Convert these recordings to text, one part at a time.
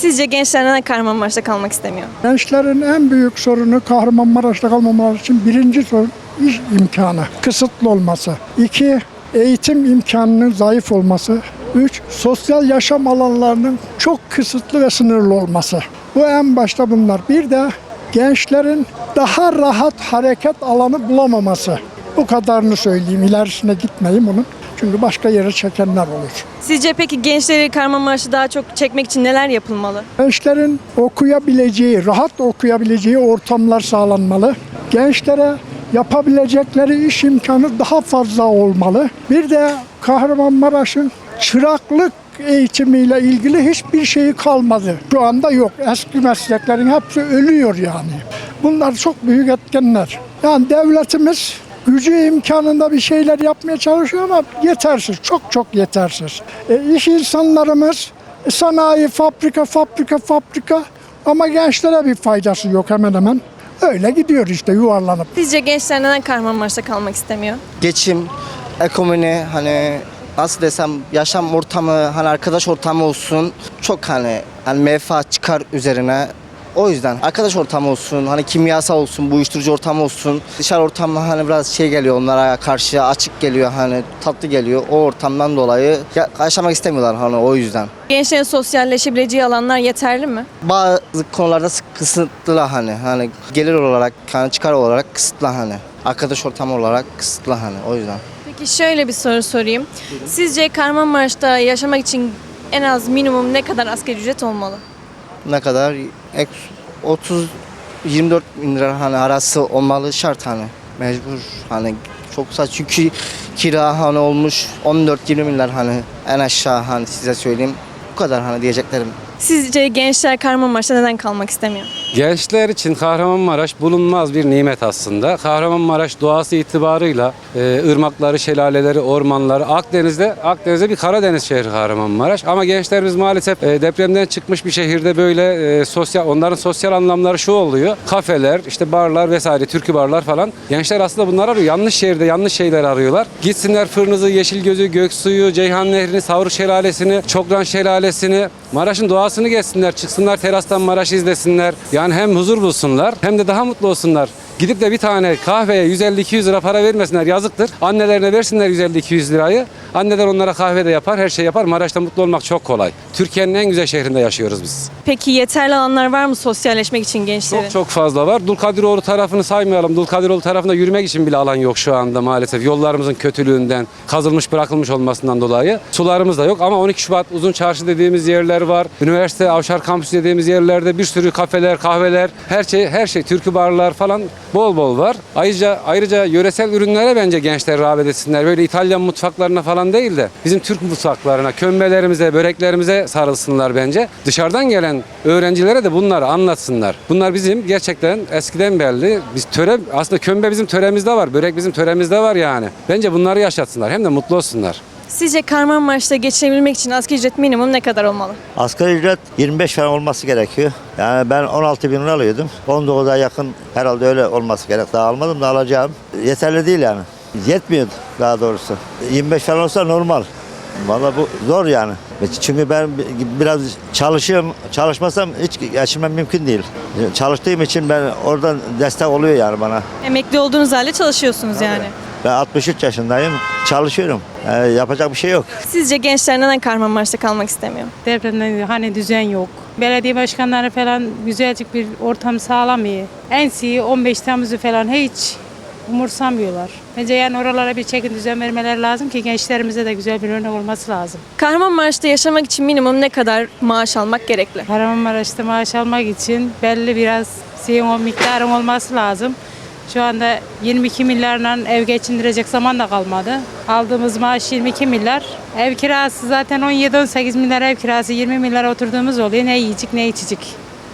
Sizce gençler neden Kahramanmaraş'ta kalmak istemiyor? Gençlerin en büyük sorunu Kahramanmaraş'ta kalmamaları için birinci sorun iş imkanı, kısıtlı olması. İki, eğitim imkanının zayıf olması. Üç, sosyal yaşam alanlarının çok kısıtlı ve sınırlı olması. Bu en başta bunlar. Bir de gençlerin daha rahat hareket alanı bulamaması. Bu kadarını söyleyeyim. İlerisine gitmeyeyim onun. Çünkü başka yere çekenler olur. Sizce peki gençleri Kahramanmaraş'ta daha çok çekmek için neler yapılmalı? Gençlerin okuyabileceği, rahat okuyabileceği ortamlar sağlanmalı. Gençlere yapabilecekleri iş imkanı daha fazla olmalı. Bir de Kahramanmaraş'ın çıraklık eğitimiyle ilgili hiçbir şeyi kalmadı. Şu anda yok. Eski mesleklerin hepsi ölüyor yani. Bunlar çok büyük etkenler. Yani devletimiz gücü imkanında bir şeyler yapmaya çalışıyor ama yetersiz. Çok çok yetersiz. E, iş insanlarımız e, sanayi, fabrika, fabrika, fabrika ama gençlere bir faydası yok hemen hemen. Öyle gidiyor işte yuvarlanıp. Sizce gençler neden Kahramanmaraş'ta kalmak istemiyor? geçim, ekonomi hani nasıl desem yaşam ortamı hani arkadaş ortamı olsun çok hani hani menfaat çıkar üzerine o yüzden arkadaş ortamı olsun hani kimyasal olsun bu uyuşturucu ortamı olsun dışarı ortamı hani biraz şey geliyor onlara karşı açık geliyor hani tatlı geliyor o ortamdan dolayı ya- yaşamak istemiyorlar hani o yüzden. Gençlerin sosyalleşebileceği alanlar yeterli mi? Bazı konularda sık- kısıtlı hani hani gelir olarak hani çıkar olarak kısıtlı hani arkadaş ortamı olarak kısıtlı hani o yüzden. Peki şöyle bir soru sorayım. Sizce Kahramanmaraş'ta yaşamak için en az minimum ne kadar asgari ücret olmalı? ne kadar ek 30 24 bin lira hani arası olmalı şart hani mecbur hani çok saç çünkü kira hani olmuş 14 20 bin lira hani en aşağı hani size söyleyeyim bu kadar hani diyeceklerim. Sizce gençler Kahramanmaraş'ta neden kalmak istemiyor? Gençler için Kahramanmaraş bulunmaz bir nimet aslında. Kahramanmaraş doğası itibarıyla e, ırmakları, şelaleleri, ormanları, Akdeniz'de Akdeniz'de bir Karadeniz şehri Kahramanmaraş. Ama gençlerimiz maalesef e, depremden çıkmış bir şehirde böyle e, sosyal onların sosyal anlamları şu oluyor. Kafeler, işte barlar vesaire, türkü barlar falan. Gençler aslında bunlar arıyor. Yanlış şehirde yanlış şeyler arıyorlar. Gitsinler Fırnızı, Yeşilgözü, Göksu'yu, Ceyhan Nehri'ni, Savru Şelalesi'ni, Çokran Şelalesi'ni, Maraş'ın doğasını gezsinler, çıksınlar terastan Maraş'ı izlesinler. Yani hem huzur bulsunlar hem de daha mutlu olsunlar. Gidip de bir tane kahveye 150-200 lira para vermesinler yazıktır. Annelerine versinler 150-200 lirayı. Anneler onlara kahve de yapar, her şey yapar. Maraş'ta mutlu olmak çok kolay. Türkiye'nin en güzel şehrinde yaşıyoruz biz. Peki yeterli alanlar var mı sosyalleşmek için gençlerin? Çok çok fazla var. Dulkadiroğlu tarafını saymayalım. Dulkadiroğlu tarafında yürümek için bile alan yok şu anda maalesef. Yollarımızın kötülüğünden, kazılmış bırakılmış olmasından dolayı. Sularımız da yok ama 12 Şubat Uzun Çarşı dediğimiz yerler var. Üniversite Avşar Kampüsü dediğimiz yerlerde bir sürü kafeler, kahveler, her şey her şey türkü barlar falan bol bol var. Ayrıca ayrıca yöresel ürünlere bence gençler rağbet etsinler. Böyle İtalyan mutfaklarına falan değil de bizim Türk mutfaklarına, kömbelerimize, böreklerimize sarılsınlar bence. Dışarıdan gelen öğrencilere de bunları anlatsınlar. Bunlar bizim gerçekten eskiden belli. Biz töre aslında kömbe bizim töremizde var, börek bizim töremizde var yani. Bence bunları yaşatsınlar hem de mutlu olsunlar. Sizce Kahramanmaraş'ta geçinebilmek için asgari ücret minimum ne kadar olmalı? Asgari ücret 25 falan olması gerekiyor. Yani ben 16 bin lira alıyordum. 19'a yakın herhalde öyle olması gerek. Daha almadım da alacağım. Yeterli değil yani. Yetmiyordu daha doğrusu. 25 falan olsa normal. Valla bu zor yani. Çünkü ben biraz çalışıyorum. Çalışmasam hiç geçinmem mümkün değil. Çalıştığım için ben oradan destek oluyor yani bana. Emekli olduğunuz halde çalışıyorsunuz yani. Ben 63 yaşındayım. Çalışıyorum. Yani yapacak bir şey yok. Sizce gençler neden Kahramanmaraş'ta kalmak istemiyor? Depremden hani düzen yok. Belediye başkanları falan güzelcik bir ortam sağlamıyor. En iyi 15 Temmuz'u falan hiç umursamıyorlar. Bence yani oralara bir çekin düzen vermeleri lazım ki gençlerimize de güzel bir örnek olması lazım. Kahramanmaraş'ta yaşamak için minimum ne kadar maaş almak gerekli? Kahramanmaraş'ta maaş almak için belli biraz şeyin o miktarın olması lazım. Şu anda 22 milyarla ev geçindirecek zaman da kalmadı. Aldığımız maaş 22 milyar. Ev kirası zaten 17-18 milyar ev kirası 20 milyar oturduğumuz oluyor. Ne yiyecek ne içecek.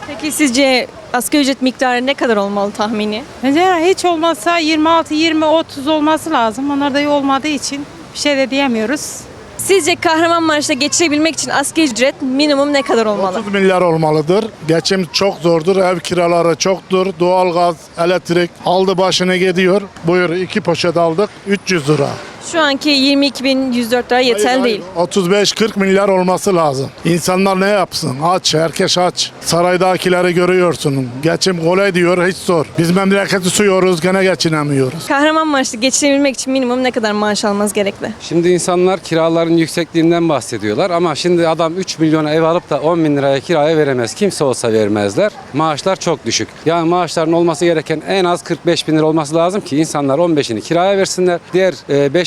Peki sizce asgari ücret miktarı ne kadar olmalı tahmini? Mesela hiç olmazsa 26, 20, 30 olması lazım. Onlar da iyi olmadığı için bir şey de diyemiyoruz. Sizce Kahramanmaraş'ta geçirebilmek için asgari ücret minimum ne kadar olmalı? 30 milyar olmalıdır. Geçim çok zordur. Ev kiraları çoktur. Doğalgaz, elektrik aldı başını gidiyor. Buyur iki poşet aldık 300 lira. Şu anki 22.104 lira yeterli değil. 35-40 milyar olması lazım. İnsanlar ne yapsın? Aç, herkes aç. Saraydakileri görüyorsun. Geçim kolay diyor, hiç zor. Biz memleketi suyoruz, gene geçinemiyoruz. Kahramanmaraş'ta geçinebilmek için minimum ne kadar maaş almanız gerekli? Şimdi insanlar kiraların yüksekliğinden bahsediyorlar ama şimdi adam 3 milyona ev alıp da 10 bin liraya kiraya veremez. Kimse olsa vermezler. Maaşlar çok düşük. Yani maaşların olması gereken en az 45 bin lira olması lazım ki insanlar 15'ini kiraya versinler. Diğer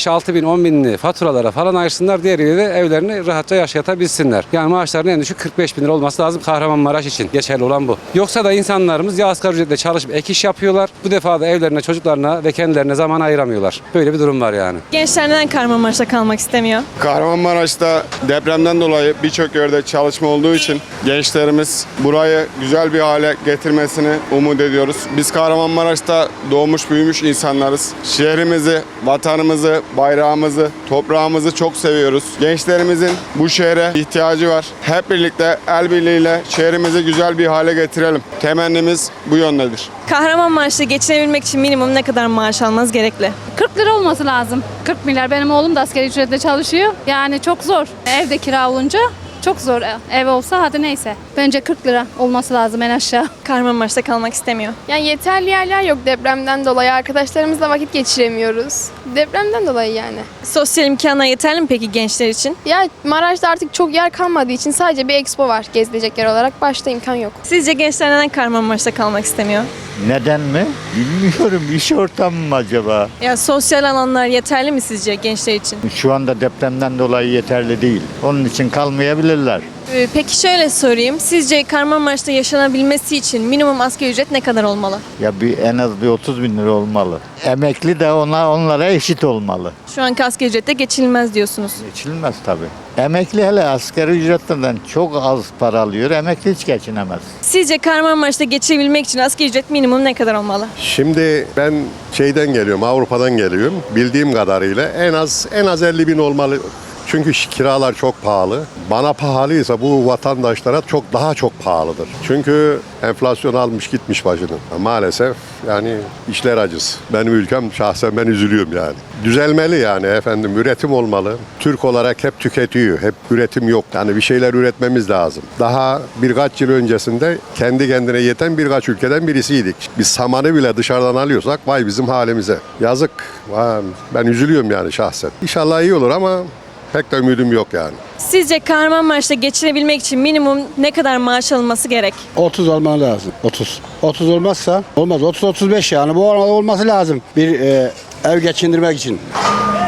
5-6 bin 10 binini faturalara falan ayırsınlar. Diğeriyle de evlerini rahatça yaşatabilsinler. Yani maaşların en düşük 45 bin lira olması lazım Kahramanmaraş için. Geçerli olan bu. Yoksa da insanlarımız ya asgari ücretle çalışıp ek iş yapıyorlar. Bu defa da evlerine, çocuklarına ve kendilerine zaman ayıramıyorlar. Böyle bir durum var yani. Gençler neden Kahramanmaraş'ta kalmak istemiyor? Kahramanmaraş'ta depremden dolayı birçok yerde çalışma olduğu için gençlerimiz burayı güzel bir hale getirmesini umut ediyoruz. Biz Kahramanmaraş'ta doğmuş büyümüş insanlarız. Şehrimizi, vatanımızı, bayrağımızı, toprağımızı çok seviyoruz. Gençlerimizin bu şehre ihtiyacı var. Hep birlikte el birliğiyle şehrimizi güzel bir hale getirelim. Temennimiz bu yöndedir. Kahramanmaraş'ta geçinebilmek için minimum ne kadar maaş almanız gerekli? 40 lira olması lazım. 40 milyar. Benim oğlum da asgari ücretle çalışıyor. Yani çok zor. Evde kira olunca çok zor. Ev olsa hadi neyse. Bence 40 lira olması lazım en aşağı. Kahramanmaraş'ta kalmak istemiyor. Yani yeterli yerler yok depremden dolayı. Arkadaşlarımızla vakit geçiremiyoruz. Depremden dolayı yani. Sosyal imkanlar yeterli mi peki gençler için? Ya Maraş'ta artık çok yer kalmadığı için sadece bir expo var gezilecek yer olarak. Başta imkan yok. Sizce gençler neden Kahramanmaraş'ta kalmak istemiyor? Neden mi? Bilmiyorum. İş ortamı mı acaba? Ya sosyal alanlar yeterli mi sizce gençler için? Şu anda depremden dolayı yeterli değil. Onun için kalmayabilirler. Ee, Peki şöyle sorayım. Sizce Kahramanmaraş'ta yaşanabilmesi için minimum asgari ücret ne kadar olmalı? Ya bir en az bir 30 bin lira olmalı. Emekli de ona onlara eşit olmalı. Şu anki asgari ücrette geçinilmez diyorsunuz. Geçilmez tabii. Emekli hele asgari ücretten çok az para alıyor. Emekli hiç geçinemez. Sizce Kahramanmaraş'ta geçinebilmek için asgari ücret minimum ne kadar olmalı? Şimdi ben şeyden geliyorum, Avrupa'dan geliyorum. Bildiğim kadarıyla en az en az 50 bin olmalı. Çünkü kiralar çok pahalı. Bana pahalıysa bu vatandaşlara çok daha çok pahalıdır. Çünkü enflasyon almış gitmiş başını. Maalesef yani işler acısı. Benim ülkem şahsen ben üzülüyorum yani. Düzelmeli yani efendim üretim olmalı. Türk olarak hep tüketiyor. Hep üretim yok. Yani bir şeyler üretmemiz lazım. Daha birkaç yıl öncesinde kendi kendine yeten birkaç ülkeden birisiydik. Biz samanı bile dışarıdan alıyorsak vay bizim halimize. Yazık. Ben üzülüyorum yani şahsen. İnşallah iyi olur ama pek de ümidim yok yani. Sizce Kahramanmaraş'ta geçinebilmek için minimum ne kadar maaş alınması gerek? 30 olmalı lazım. 30. 30 olmazsa olmaz. 30-35 yani bu oranda olması lazım. Bir e, ev geçindirmek için.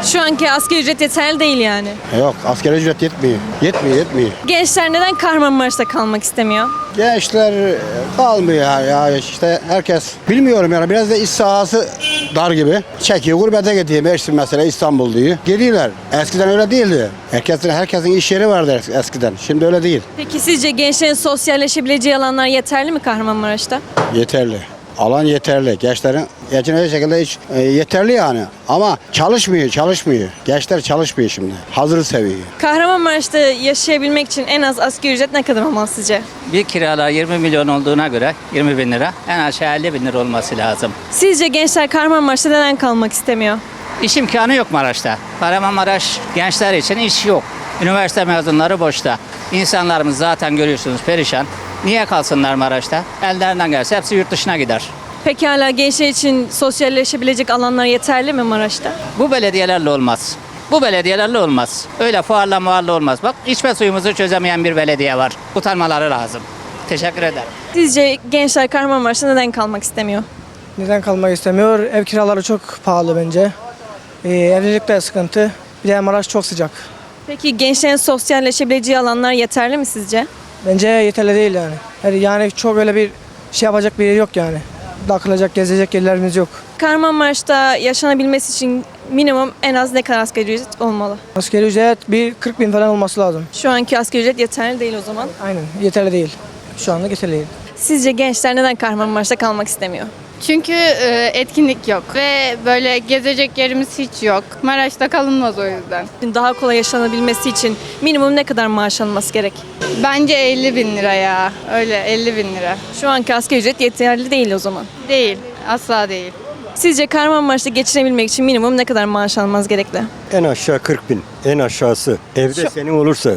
Şu anki asgari ücret yeterli değil yani. Yok asgari ücret yetmiyor. Yetmiyor yetmiyor. Gençler neden Kahramanmaraş'ta kalmak istemiyor? Gençler e, kalmıyor ya, ya işte herkes. Bilmiyorum yani biraz da iş sahası dar gibi. Çekiyor gurbete gidiyor. Mersin mesela İstanbul diyor. Geliyorlar. Eskiden öyle değildi. Herkesin, herkesin iş yeri vardı es- eskiden. Şimdi öyle değil. Peki sizce gençlerin sosyalleşebileceği alanlar yeterli mi Kahramanmaraş'ta? Yeterli. Alan yeterli. Gençlerin geçinecek şekilde hiç e, yeterli yani. Ama çalışmıyor, çalışmıyor. Gençler çalışmıyor şimdi. Hazır seviyor. Kahramanmaraş'ta yaşayabilmek için en az asgari ücret ne kadar olmalı sizce? Bir kiralar 20 milyon olduğuna göre 20 bin lira en aşağı 50 bin lira olması lazım. Sizce gençler Kahramanmaraş'ta neden kalmak istemiyor? İş imkanı yok Maraş'ta. Kahramanmaraş gençler için iş yok. Üniversite mezunları boşta. İnsanlarımız zaten görüyorsunuz perişan. Niye kalsınlar Maraş'ta? Ellerinden gelse hepsi yurt dışına gider. Pekala gençler için sosyalleşebilecek alanlar yeterli mi Maraş'ta? Bu belediyelerle olmaz. Bu belediyelerle olmaz. Öyle fuarla muarla olmaz. Bak içme suyumuzu çözemeyen bir belediye var. Utanmaları lazım. Teşekkür ederim. Sizce gençler Kahramanmaraş'ta neden kalmak istemiyor? Neden kalmak istemiyor? Ev kiraları çok pahalı bence. Ee, evlilik de sıkıntı. Bir de Maraş çok sıcak. Peki gençlerin sosyalleşebileceği alanlar yeterli mi sizce? Bence yeterli değil yani. Yani- Yani çok öyle bir şey yapacak bir yer yok yani. Takılacak, gezecek yerlerimiz yok. Kahramanmaraş'ta yaşanabilmesi için minimum en az ne kadar asgari ücret olmalı? Askeri ücret bir 40 bin falan olması lazım. Şu anki asgari ücret yeterli değil o zaman. Aynen yeterli değil. Şu anda yeterli değil. Sizce gençler neden Kahramanmaraş'ta kalmak istemiyor? Çünkü e, etkinlik yok ve böyle gezecek yerimiz hiç yok. Maraş'ta kalınmaz o yüzden. Daha kolay yaşanabilmesi için minimum ne kadar maaş alınması gerek? Bence 50 bin lira ya. Öyle 50 bin lira. Şu anki asgari ücret yeterli değil o zaman. Değil. Asla değil. Sizce Kahramanmaraş'ta geçinebilmek için minimum ne kadar maaş almanız gerekli? En aşağı 40 bin. En aşağısı. Evde Şu- senin olursa